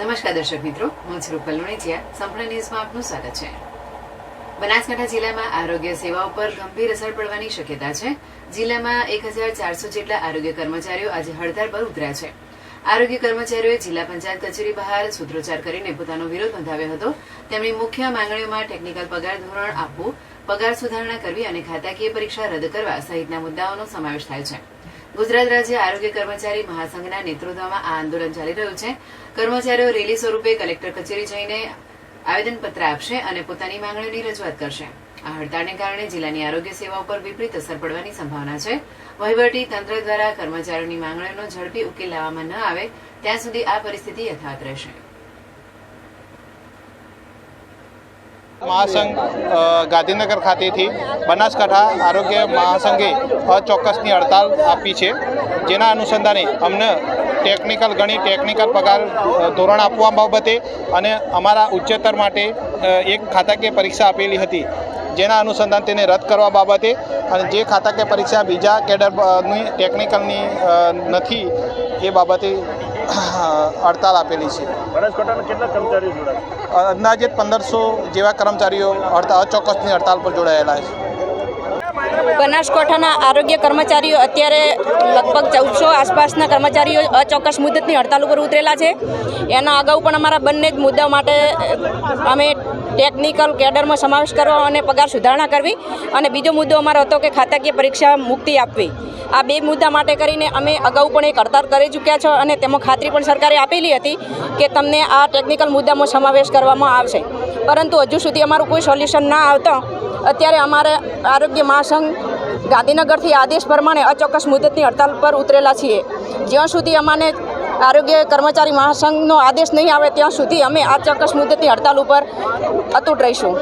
નમસ્કાર દર્શક મિત્રો, હું છું રૂપલ લુણીચિયા સંપૂર્ણ ન્યૂઝમાં આપનું સ્વાગત છે. બનાસકાંઠા જિલ્લામાં આરોગ્ય સેવા ઉપર ગંભીર અસર પડવાની શક્યતા છે. જિલ્લામાં એક હજાર ચારસો જેટલા આરોગ્ય કર્મચારીઓ આજે હડતાળ પર ઉતર્યા છે. આરોગ્ય કર્મચારીઓએ જિલ્લા પંચાયત કચેરી બહાર સૂત્રોચ્ચાર કરીને પોતાનો વિરોધ નોંધાવ્યો હતો. તેમની મુખ્ય માંગણીઓમાં ટેકનિકલ પગાર ધોરણ આપવું, પગાર સુધારણા કરવી અને ખાતાકીય પરીક્ષા રદ કરવા સહિતના મુદ્દાઓનો સમાવેશ થાય છે. ગુજરાત રાજ્ય આરોગ્ય કર્મચારી મહાસંઘના નેતૃત્વમાં આ આંદોલન ચાલી રહ્યું છે. કર્મચારીઓ રેલી સ્વરૂપે કલેક્ટર કચેરી જઈને આવેદનપત્ર આપશે અને પોતાની માંગણીઓની રજૂઆત કરશે. આ હડતાળને કારણે જિલ્લાની આરોગ્ય સેવા ઉપર વિપરીત અસર પડવાની સંભાવના છે. વહીવટી તંત્ર દ્વારા કર્મચારીઓની માંગણીઓનો ઝડપી ઉકેલ લાવવામાં ન આવે, ત્યાં સુધી આ પરિસ્થિતિ યથાવત રહેશે. મહાસંઘ ગાંધીનગર ખાતેથી બનાસકાંઠા આરોગ્ય મહાસંઘે અચોક્કસની હડતાલ આપી છે. જેના અનુસંધાને અમને ટેકનિકલ ઘણી ટેકનિકલ પગાર ધોરણ આપવા બાબતે અને અમારા ઉચ્ચતર માટે એક ખાતાકીય પરીક્ષા આપેલી હતી. જેના અનુસંધાન તેને રદ કરવા બાબતે અને જે ખાતાકીય પરીક્ષા બીજા કેડરની ટેકનિકલની નથી એ બાબતે હડતાલ આપેલી છે. અંદાજે પંદરસો જેવા કર્મચારીઓ હડતાલ અચોક્કસની હડતાલ પર જોડાયેલા છે. બનાસકાંઠાના આરોગ્ય કર્મચારીઓ અત્યારે લગભગ ચૌદસો આસપાસના કર્મચારીઓ અચોક્કસ મુદતની હડતાલ ઉપર ઉતરેલા છે. એના અગાઉ પણ અમારા બંને જ મુદ્દા માટે અમે ટેકનિકલ કેડરમાં સમાવેશ કરવો અને પગાર સુધારણા કરવી અને બીજો મુદ્દો અમારો હતો કે ખાતાકીય પરીક્ષા મુક્તિ આપવી. આ બે મુદ્દા માટે કરીને અમે અગાઉ પણ એક હડતાલ કરી ચૂક્યા છો અને તેમાં ખાતરી પણ સરકારે આપેલી હતી કે તમને આ ટેકનિકલ મુદ્દામાં સમાવેશ કરવામાં આવશે. પરંતુ હજુ સુધી અમારું કોઈ સોલ્યુશન ના આવતા, અત્યારે અમારે આરોગ્ય મહાસંઘ ગાંધીનગરથી આદેશ પ્રમાણે અચોક્કસ મુદતની હડતાલ પર ઉતરેલા છીએ. જ્યાં સુધી અમાને આરોગ્ય કર્મચારી મહાસંઘનો આદેશ નહીં આવે, ત્યાં સુધી અમે આ ચોક્કસ મુદતની હડતાલ ઉપર અતૂટ રહીશું.